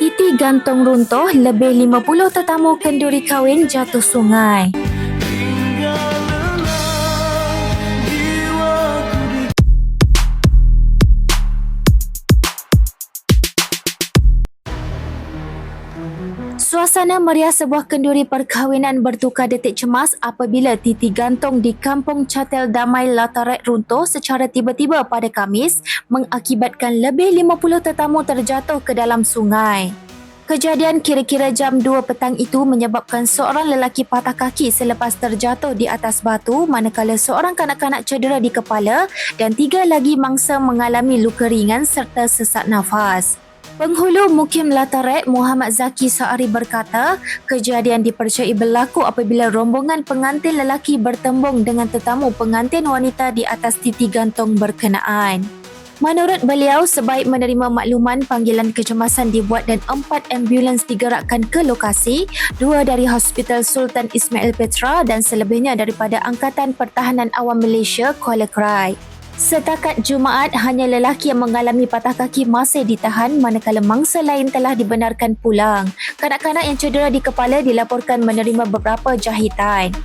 Titi gantung runtuh, lebih 50 tetamu kenduri kahwin jatuh sungai. Suasana meriah sebuah kenduri perkahwinan bertukar detik cemas apabila titi gantung di kampung Catel Damai Lataret runtuh secara tiba-tiba pada Kamis mengakibatkan lebih 50 tetamu terjatuh ke dalam sungai. Kejadian kira-kira jam 2 petang itu menyebabkan seorang lelaki patah kaki selepas terjatuh di atas batu manakala seorang kanak-kanak cedera di kepala dan tiga lagi mangsa mengalami luka ringan serta sesak nafas. Penghulu Mukim Lataret Muhammad Zaki Saari berkata, kejadian dipercayai berlaku apabila rombongan pengantin lelaki bertembung dengan tetamu pengantin wanita di atas titi gantung berkenaan. Menurut beliau, sebaik menerima makluman panggilan kecemasan dibuat dan empat ambulans digerakkan ke lokasi, dua dari Hospital Sultan Ismail Petra dan selebihnya daripada Angkatan Pertahanan Awam Malaysia Kuala Krai. Setakat Jumaat, hanya lelaki yang mengalami patah kaki masih ditahan manakala mangsa lain telah dibenarkan pulang. Kanak-kanak yang cedera di kepala dilaporkan menerima beberapa jahitan.